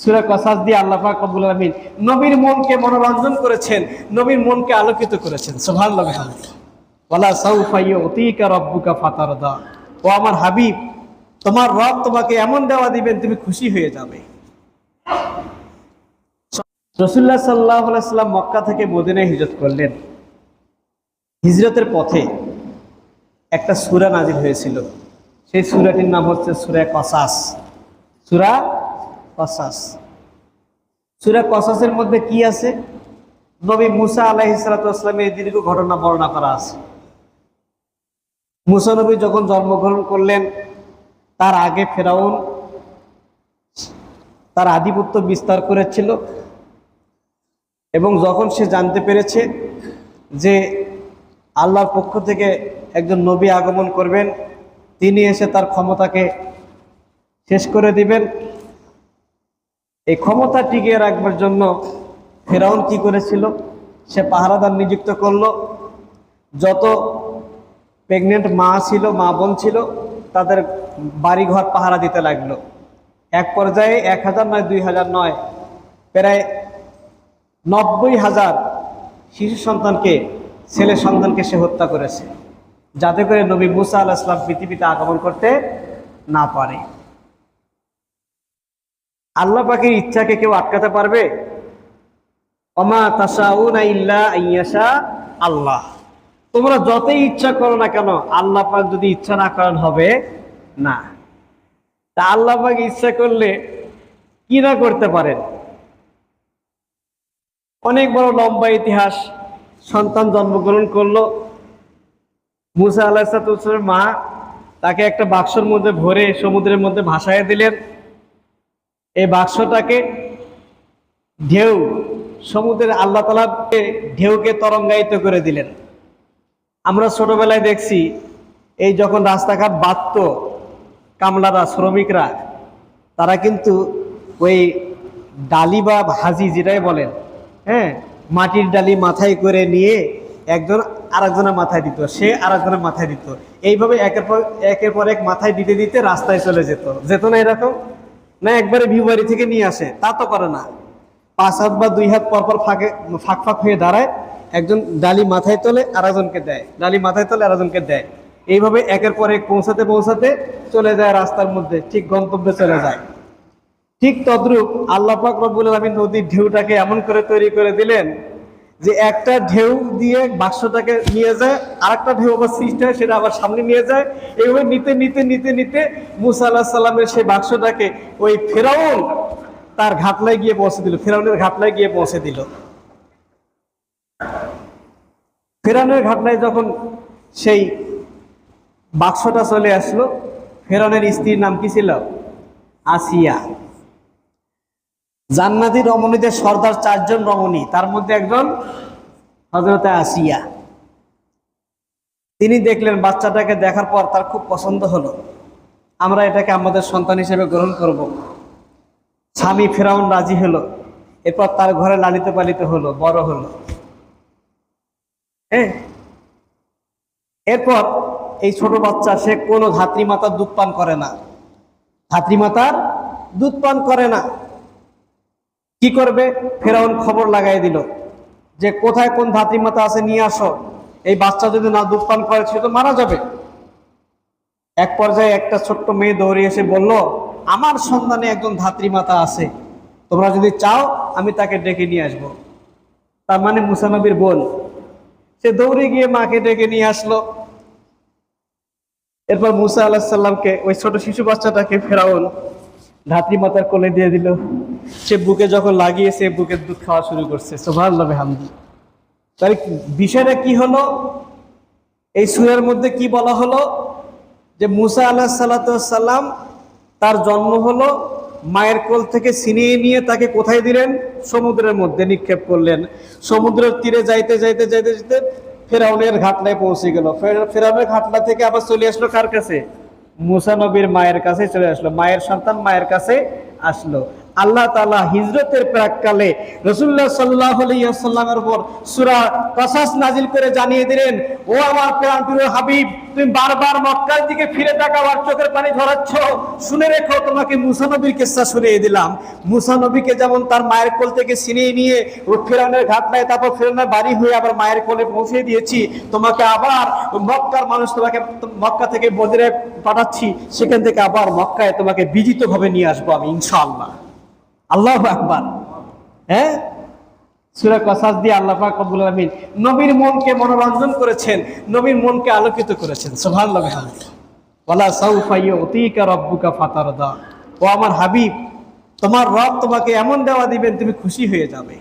সুরা কসাস দিয়ে আল্লাহ নবীর মনকে মনোরঞ্জন করেছেন, নবীর মনকে আলোকিত করেছেন। ও আমার হাবিব, তোমার রব তোমাকে এমন দেওয়া দিবেন, তুমি খুশি হয়ে যাবে। রসুল্লাহ সাল্লাহ সাল্লাম মক্কা থেকে মদিনায় হিজরত করলেন। হিজরতের পথে একটা সূরা নাজিল হয়েছিল। সেই সূরাটির নাম হচ্ছে সূরা কসাস। সূরা কসাস। সূরা কসাসের মধ্যে কি আছে? নবী মুসা আলাইহিস সালামের দীর্ঘ ঘটনা বর্ণনা করা আছে। মুসা নবী যখন জন্মগ্রহণ করলেন, তার আগে ফেরাউন তার আধিপত্য বিস্তার করেছিল এবং যখন সে জানতে পেরেছে যে আল্লাহর পক্ষ থেকে একজন নবী আগমন করবেন, তিনি এসে তার ক্ষমতাকে শেষ করে দিবেন। এই ক্ষমতা টিকিয়ে রাখবার জন্য ফেরাউন কি করেছিল? সে পাহারাদার নিযুক্ত করল। যত প্রেগনেন্ট মা ছিল, মা বোন ছিল, তাদের বাড়িঘর পাহারা দিতে লাগল। এক পর্যায়ে এক হাজার নয়, দুই হাজার নয়, প্রায় নব্বই হাজার শিশু সন্তানকে, ছেলে সন্তানকে সে হত্যা করেছে। যাতে করে নবী মুসা আল্লাহ ইসলাম পৃথিবীতে আগমন করতে না পারে। আল্লাহ পাখির ইচ্ছাকে কেউ আটকাতে পারবে? অমা তাসাউনা ইল্লা আল্লাহ। তোমরা যতই ইচ্ছা করো না কেন, আল্লাহ পাক যদি ইচ্ছা না করেন হবে না। তা আল্লাহ পাক ইচ্ছা করলে কি না করতে পারেন? অনেক বড় লম্বা ইতিহাস সন্তান জন্মগ্রহণ করল। মুসা আল্লাহ মা তাকে একটা বাক্সর মধ্যে ভরে সমুদ্রের মধ্যে ভাসায় দিলেন। এই বাক্সটাকে ঢেউ, সমুদ্রের আল্লাহ তালা ঢেউকে তরঙ্গায়িত করে দিলেন। আমরা ছোটবেলায় দেখছি, এই যখন রাস্তাঘাট বাঁধত কামলারা, শ্রমিকরা, তারা কিন্তু ওই ডালি বা ভাজি যেটাই বলেন হ্যাঁ মাটির ডালি মাথায় করে নিয়ে একজন আরেকজনের মাথায় দিত, সে আরেকজনের মাথায় দিত। এইভাবে একের পর একের পর এক মাথায় দিতে দিতে রাস্তায় চলে যেত। যেত না এরকম? না একবারে ভিউ বাড়ি থেকে নিয়ে আসে, তা তো করে না। পাঁচ হাত বা দুই হাত পর পর ফাঁকে, ফাঁক ফাঁক হয়ে দাঁড়ায়, একজন ডালি মাথায় তোলে, আরেকজনকে দেয়। ডালি মাথায় তোলে, আরেকজনকে দেয়। এইভাবে একের পর এক পৌঁছাতে পৌঁছাতে চলে যায় রাস্তার মধ্যে, ঠিক গন্তব্যে চলে যায়। ঠিক তদ্রূপ আল্লাহ পাক রব্বুল আলমী নদীর ঢেউটাকে এমন করে তৈরি করে দিলেন যে একটা ঢেউ দিয়ে বাক্সটাকে নিয়ে যায় আর একটা ঢেউ আবার সৃষ্টি হয়, সেটা আবার সামনে নিয়ে যায়। এইভাবে নিতে নিতে নিতে নিতে মুসা আল্লাহ সাল্লামের সেই বাক্সটাকে ওই ফেরাউন তার ঘাটলায় গিয়ে পৌঁছে দিল, ফেরাউনের ঘাটলায় গিয়ে পৌঁছে দিল। ফেরাউনের ঘাটলায় যখন সেই বাক্সটা চলে আসলো, ফেরাউনের স্ত্রীর নাম কি ছিল? আসিয়া। জান্নাতি রমণীদের সর্দার চারজন রমণী, তার মধ্যে একজন হজরতে আসিয়া। তিনি দেখলেন বাচ্চাটাকে দেখার পর তার খুব পছন্দ হলো। আমরা এটাকে আমাদের সন্তান হিসেবে গ্রহণ করব। স্বামী ফেরাউন রাজি হলো। এরপর তার ঘরে লালিত পালিত হলো, বড় হলো। হ্যাঁ? এরপর এই ছোট বাচ্চা, সে কোনো ধাত্রী মাতার দুধ পান করে না। ধাত্রী মাতার দুধ পান করে না। কি করবে? ফেরাউন খবর লাগাই দিল যে, কোথায় কোন ধাত্রী মাতা আছে? নিয়ে আসো। এই বাচ্চা যদি না দুধ পান করে, সে তো মারা যাবে। এক পর্যায়ে একটা ছোট্ট মেয়ে দৌড়ে এসে বলল, আমার সন্ধানে একজন ধাত্রী মাতা আছে। তোমরা যদি চাও, আমি তাকে ডেকে নিয়ে আসব। তার মানে মুসানবীর বোন। সে দৌড়ে গিয়ে মাকে ডেকে নিয়ে আসলো। এরপর মুসা আল্লাহ সাল্লামকে ওই ছোট শিশু বাচ্চাটাকে ফেরাউন ধাত্রী মাতার কোলে দিয়ে দিল। সে বুকে যখন লাগিয়েছে বুকের দুধ খাওয়া শুরু করছে। সোভাল্লাহ হামদি তাহলে বিষয়টা কি হলো? এই সুরের মধ্যে কি বলা হলো? যে মুসা আল্লাহ সাল্লাম তার জন্ম হলো মায়ের কোল থেকে ছিনিয়ে নিয়ে তাকে কোথায় দিলেন? সমুদ্রের মধ্যে নিক্ষেপ করলেন। সমুদ্রের তীরে যাইতে যাইতে যাইতে যাইতে ফেরাউনের ঘাটলায় পৌঁছে গেল। ফের- ফেরাউনের ঘাটলা থেকে আবার চলে আসলো কার কাছে? মুসা নবীর মায়ের কাছে চলে আসলো। মায়ের সন্তান মায়ের কাছে আসলো। আল্লাহ তাআলা হিজরতের প্রাককালে রসুল্লাহ সাল্লাহ আলাইসাল্লামের উপর সূরা কসাস নাজিল করে জানিয়ে দিলেন, ও আমার প্রাণ হাবিব, তুমি বারবার মক্কার দিকে ফিরে তাকাও আর চোখের পানি ধরাচ্ছ। শুনে রেখো, তোমাকে মুসা নবীর কিস্সা শুনিয়ে দিলাম। মুসানবীকে যেমন তার মায়ের কোল থেকে ছিনিয়ে নিয়ে ও ফেরানের ঘাট নাই, তারপর ফেরানের বাড়ি হয়ে আবার মায়ের কোলে পৌঁছে দিয়েছি। তোমাকে আবার মক্কার মানুষ তোমাকে মক্কা থেকে বদরে পাঠাচ্ছি। সেখান থেকে আবার মক্কায় তোমাকে বিজিতভাবে নিয়ে আসব আমি, ইনশাআল্লাহ। আল্লাহ আকবার। হ্যাঁ? সুরা কসাস দিয়ে আল্লাহ পাক আলামিন নবীর মনকে মনোরঞ্জন করেছেন, নবীর মনকে আলোকিত করেছেন। সুবহানাল্লাহ ওয়ালা সাউফা ইউতিকা রাব্বুকা ফাতারদা। ও আমার হাবিব, তোমার রব তোমাকে এমন দেওয়া দিবেন, তুমি খুশি হয়ে যাবে।